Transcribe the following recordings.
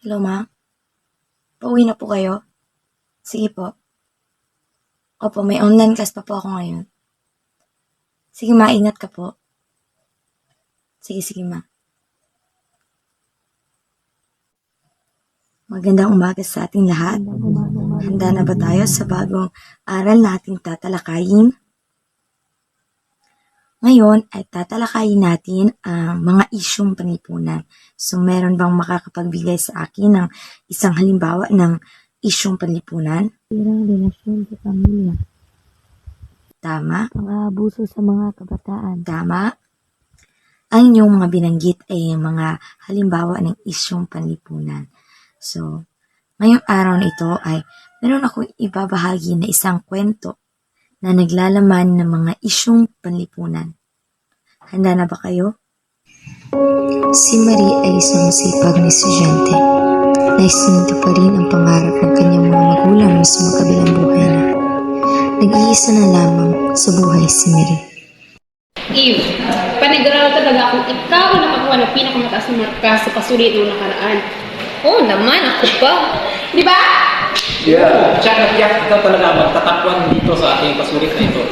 Hello, ma? Pauwi na po kayo? Sige po. Opo, may online class pa po ako ngayon. Sige, ma, ingat ka po. Sige, sige, ma. Magandang umaga sa ating lahat. Handa na ba tayo sa bagong aral nating tatalakayin? Ngayon ay tatalakayin natin ang mga isyong panlipunan. So, meron bang makakapagbigay sa akin ng isang halimbawa ng isyong panlipunan? Sirang relasyon sa pamilya, Tama? pang-aabuso sa mga kabataan, Tama? Ang inyong mga binanggit ay mga halimbawa ng isyong panlipunan. So, ngayong araw na ito ay meron akong ibabahagi na isang kwento na naglalaman ng mga isyong panlipunan. Handa na ba kayo? Si Marie ay isang masipag na estudyante na isinundo pa rin ang pangarap ng kanyang mga magulang sa magkabilang buhay na. Nag-iisa na lamang sa buhay si Marie. Eve, panigurado talaga akong ikaw ang nakakuha ng pinakamataas na marka sa pasulit noong nakaraan. Oo naman, ako pa. Di ba? Yeah. Siya nagtiyak ikaw talaga magtatapwan dito sa ating pasulit na ito.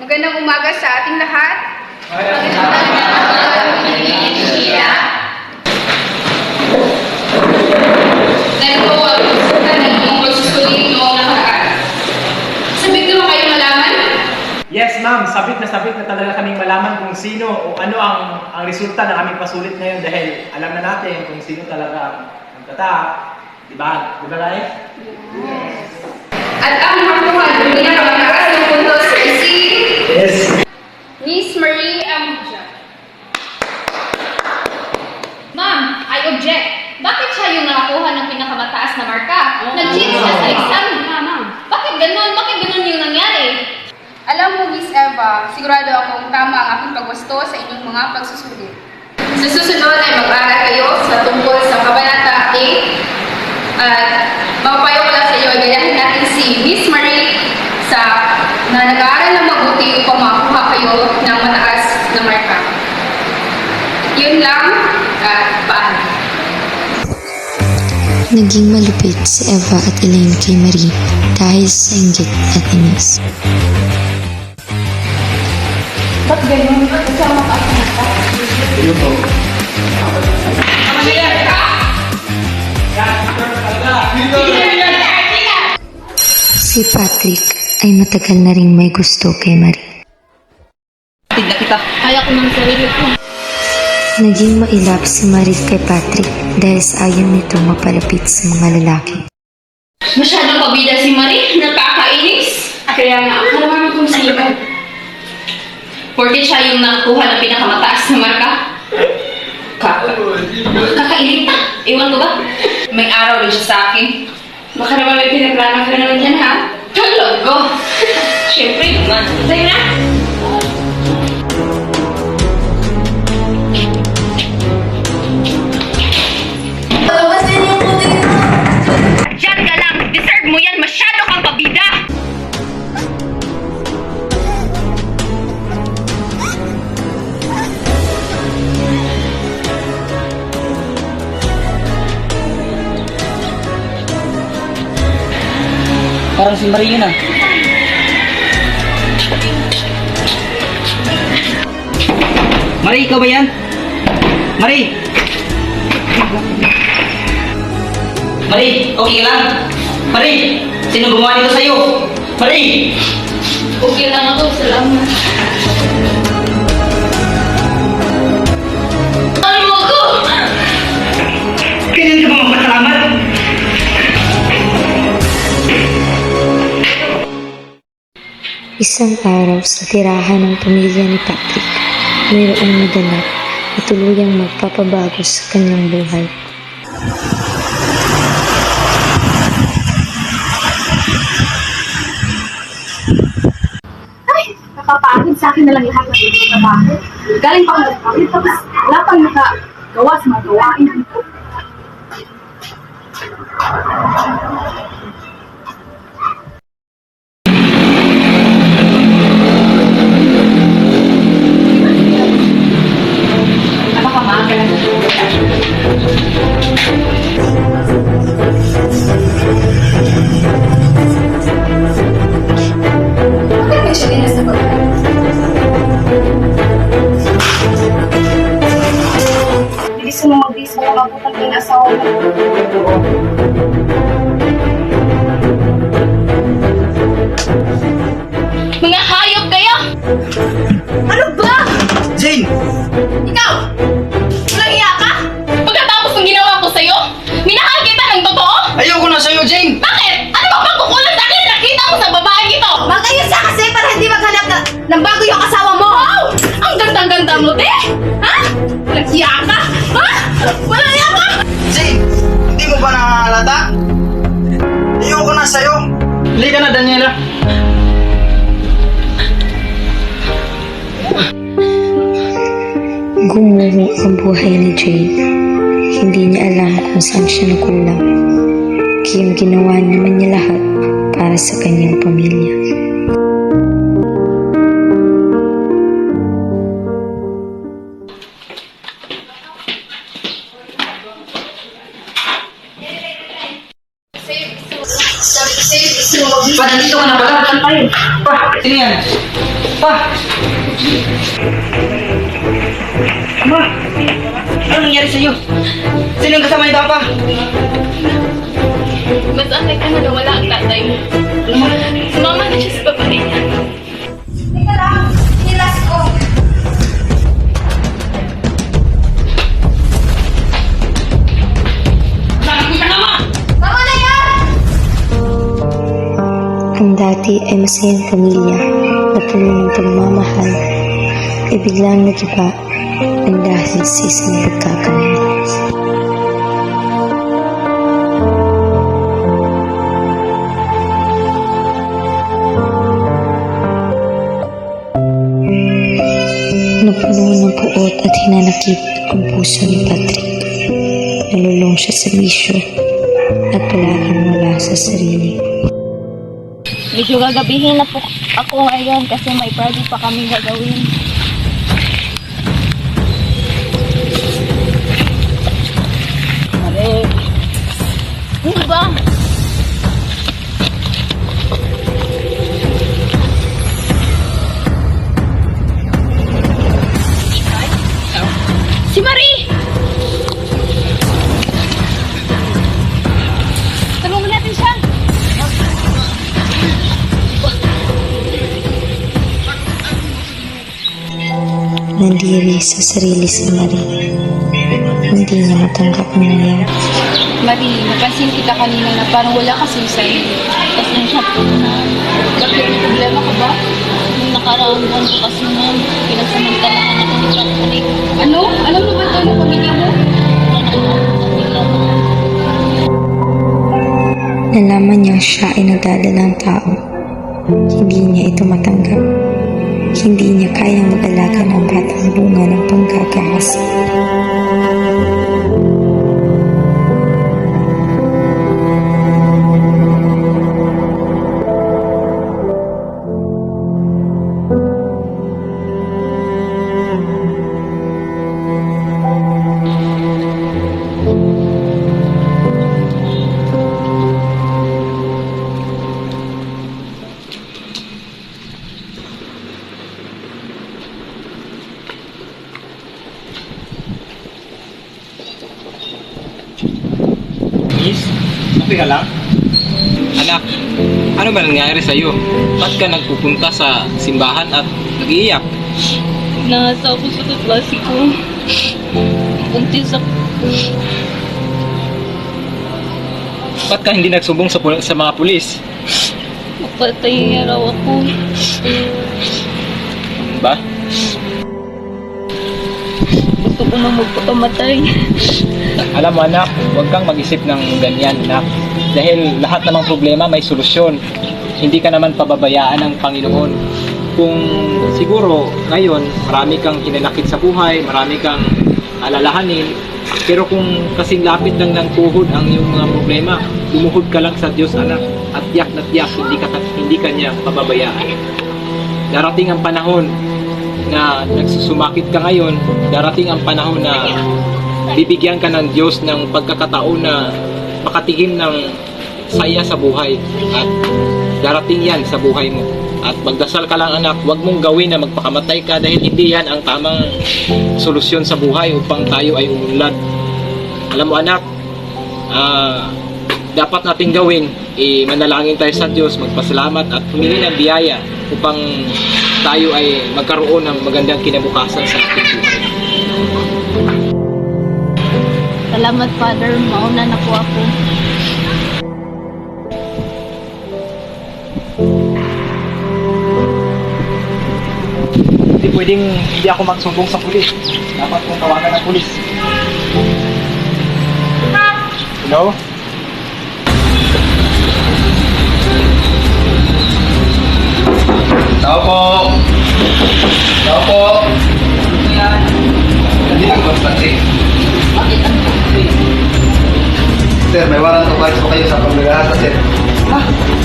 Magandang umaga sa ating lahat. Ganito ang kanina ma'am. Sabit na sabit na talaga kaming malaman kung sino o ano ang ang resulta ng aming pasulit ngayon dahil alam na natin kung sino talaga ang nagtatap. Diba? Diba, Lai? At ang nakuha ng pinakamataas ng puntos ay si Yes. Miss Marie Amuja. Ma'am, I object. Bakit siya yung nakakuha ng pinakamataas na marka? Nag-cheat siya sa exam. Ma'am, bakit ganun? Bakit ganun yung nangyari? Alam mo, Miss Eva, sigurado akong tama ang aking pagwasto sa inyong mga pagsusulit. Sa susunod ay mag-aral kayo sa tungkol sa Kabanata 8 at mapapayo ko lang sa iyo ay gayahin natin si Miss Marie sa na nag-aaral ng mabuti upang makakuha kayo ng mataas na marka. Yun lang at paalam. Naging malupit si Eva at Elaine kay Marie dahil sa inggit at inis. Si Patrick ay matagal na ring may gusto kay Marie. Tignan kita. Kaya ko ng sarili ko. Naging mailap si Marie kay Patrick dahil sa ayaw nito mapalapit sa mga lalaki. Masyadong pabida si Marie. Nakakainis. Kaya nga, akala naman kung sino. Porque siya yung nakakuha ng pinakamataas na marka. Kaka. Kakailit na. Iwan ko ba? May araw rin siya sa akin. Baka naman may pinaplano ka naman dyan, ha? Talaga. Siyempre naman. Tayo na. Parang si Marie yun ah. Marie, ikaw ba yan? Marie! Marie, okay ka lang? Marie, sino gumawa nito sa'yo? Marie! Okay lang ako. Salamat. Isang araw sa tirahan ng pamilya ni Patrick, mayroong naganap na tuluyang magpapabago sa kanyang buhay. nakapagod sa akin na lang lahat ng ibig trabaho. Galing pa ako nagpagod, tapos wala pang nakagawa sa mga gawain Hindi ka na, Daniela. Gumuho ang buhay ni Jane. Hindi niya alam kung saan siya nakulang. Kaya ginawa naman niya lahat para sa kanyang pamilya. Pa, nandito ka na pala. Tayo? Pa, sino yan? Pa! Ma, ano nangyari sa'yo? Sino yung kasama niyo pa? Mas anay ka na nawala ang tatay mo. Sumama Ang dati ay pamilya na puno ng pagmamahal ay biglang nagiba ng dahil sa isang pagkakamali. Napuno ng puot at hinanakit ang puso ni Patrick. Nalulong siya sa bisyo at palaging wala sa sarili. Medyo gagabihin na po ako ngayon kasi may project pa kami gagawin. Nandiri sa sarili si Marie. Hindi niya matanggap ang nangyari. Marie, napansin kita kanina na parang wala kasi sa iyo. Pasensya po na. Bakit may problema ka ba? Nung nakaraang buwan ko kasi ma'am, pinagsamantalahan ako ni Patrick. Ano? Alam mo ba ito ng pamilya mo? Nalaman niyang siya ay nagdadalang tao. Hindi niya ito matanggap. Hindi niya kayang mag-alaga ng batang bunga ng panggagahas. Anak, ano ba nangyari sa'yo? Ba't ka nagpupunta sa simbahan at nag-iiyak? Nasa ako sa kaklase ko. Buntis ako. Ba't ka hindi nagsumbong sa, pul- sa mga pulis? Mapatay raw ako. Ba? Gusto ko na magpakamatay. Alam mo anak, huwag kang mag-isip ng ganyan anak. Dahil lahat namang problema may solusyon. Hindi ka naman pababayaan ng Panginoon. Kung siguro ngayon marami kang hinanakit sa buhay, marami kang alalahanin, pero kung kasing lapit lang ng tuhod ang iyong mga problema, lumuhod ka lang sa Diyos anak at tiyak na tiyak hindi ka hindi ka niya pababayaan. Darating ang panahon na nagsusumakit ka ngayon, darating ang panahon na bibigyan ka ng Diyos ng pagkakataon na makatingin ng saya sa buhay at darating yan sa buhay mo. At magdasal ka lang anak, huwag mong gawin na magpakamatay ka dahil hindi yan ang tamang solusyon sa buhay upang tayo ay umunlad. Alam mo anak, ah, dapat nating gawin, eh, manalangin tayo sa Diyos, magpasalamat at humingi ng biyaya upang tayo ay magkaroon ng magandang kinabukasan sa ating buhay. Salamat, Father. Mauna na po ako. Hindi pwedeng hindi ako magsumbong sa pulis. Dapat kong tawagan ng pulis. Hello? Tao po! Tao po! Nandito ang konstante. Sir, may of arrest po kayo sa paglalahasa, sir. Sandali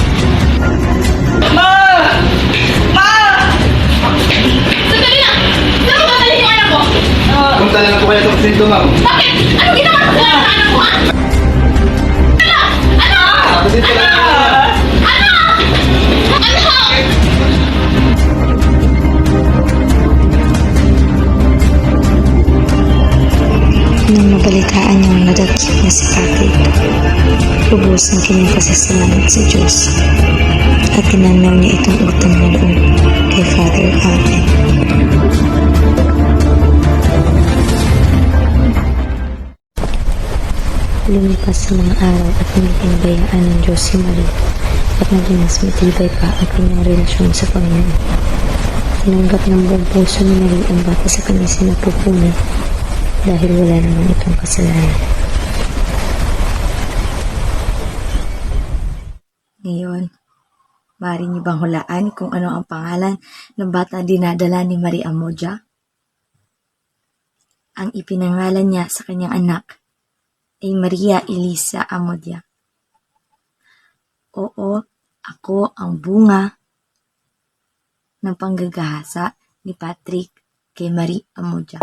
mabalitaan niyang nadagkit na si Patrick, lubos ang kanyang pasasalamat sa Diyos at tinanaw niya itong utang na loob kay Father Alvin. Lumipas sa mga araw at hindi pinabayaan ng Diyos si Marie at naging mas matibay pa ang kanyang relasyon sa Panginoon. Tinanggap ng buong puso ni Marie ang bata sa kanyang sinapupunan dahil wala naman itong kasalanan. Ngayon, maaari niyo bang hulaan kung ano ang pangalan ng bata dinadala ni Maria Moja? Ang ipinangalan niya sa kanyang anak ay Maria Elisa Amodia. Oo, ako ang bunga ng panggagahasa ni Patrick kay Marie Amodia.